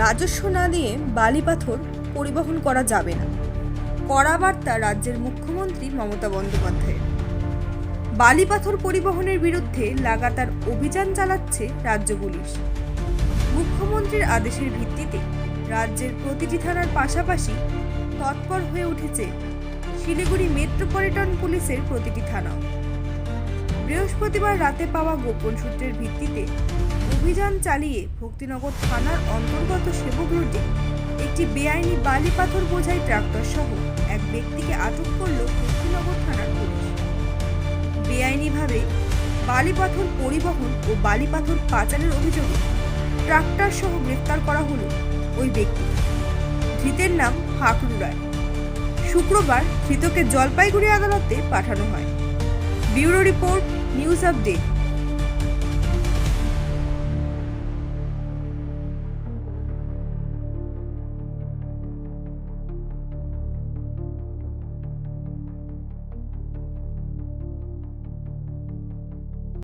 রাজস্ব না দিয়ে বালি পাথর পরিবহন করা যাবে না। কড়া বার্তা রাজ্যের মুখ্যমন্ত্রী মমতা বন্দ্যোপাধ্যায়ের। বালি পাথর পরিবহনের বিরুদ্ধে লাগাতার অভিযান চালাচ্ছে রাজ্য পুলিশ। মুখ্যমন্ত্রীর আদেশের ভিত্তিতে রাজ্যের প্রতিটি থানার পাশাপাশি তৎপর হয়ে উঠেছে শিলিগুড়ি মেট্রোপলিটন পুলিশের প্রতিটি থানা বৃহস্পতিবার রাতে পাওয়া গোপন সূত্রের ভিত্তিতে অভিযান চালিয়ে ভক্তিনগর থানার অন্তর্গত সেবক রোডে একটি বেআইনি বালি পাথর বোঝাই ট্রাক্টর সহ এক ব্যক্তিকে আটক করল ভক্তিনগর থানার পুলিশ। বেআইনিভাবে বালি পাথর পরিবহন ও বালি পাথর পাচারের অভিযোগে ট্রাক্টর সহ গ্রেফতার করা হলো ওই ব্যক্তি। ধৃতের নাম হাকরু রায়। শুক্রবার ধৃতকে জলপাইগুড়ি আদালতে পাঠানো হয়। Bureau report News Update.